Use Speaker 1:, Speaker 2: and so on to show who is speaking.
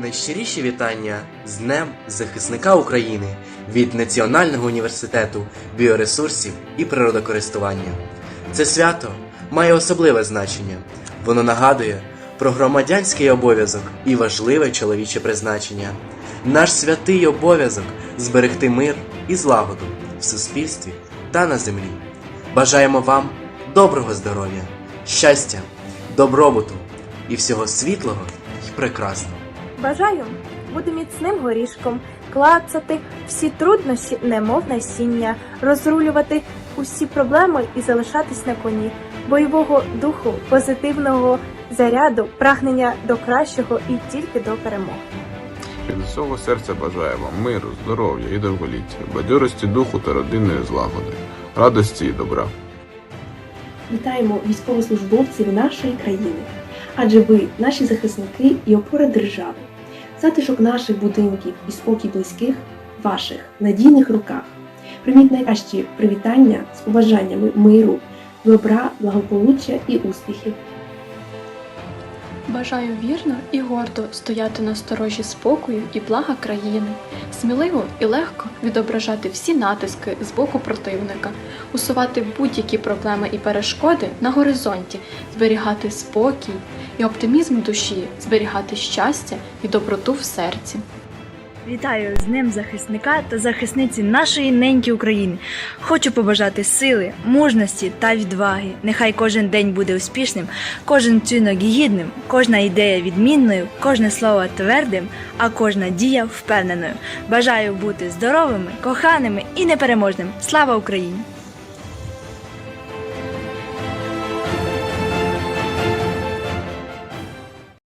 Speaker 1: Найщиріші вітання з Днем захисника України від Національного університету біоресурсів і природокористування. Це свято має особливе значення. Воно нагадує про громадянський обов'язок і важливе чоловіче призначення. Наш святий обов'язок зберегти мир і злагоду в суспільстві та на землі. Бажаємо вам доброго здоров'я, щастя, добробуту і всього світлого і прекрасного.
Speaker 2: Бажаю бути міцним горішком, клацати всі труднощі, немов насіння, розрулювати усі проблеми і залишатись на коні, бойового духу, позитивного заряду, прагнення до кращого і тільки до перемоги.
Speaker 3: Від усього серця бажаю вам миру, здоров'я і довголіття, бадьорості духу та родинної злагоди, радості і добра.
Speaker 4: Вітаємо військовослужбовців нашої країни, адже ви наші захисники і опора держави. Затишок наших будинків і спокій близьких ваших надійних руках. Прийміть найкращі привітання з побажаннями миру, добра, благополуччя і успіхів.
Speaker 5: Бажаю вірно і гордо стояти на сторожі спокою і блага країни, сміливо і легко відображати всі натиски з боку противника, усувати будь-які проблеми і перешкоди на горизонті, зберігати спокій і оптимізм душі, зберігати щастя і доброту в серці.
Speaker 6: Вітаю з Днем захисника та захисниці нашої неньки України. Хочу побажати сили, мужності та відваги. Нехай кожен день буде успішним, кожен вчинок гідним, кожна ідея відмінною, кожне слово твердим, а кожна дія впевненою. Бажаю бути здоровими, коханими і непереможним. Слава Україні!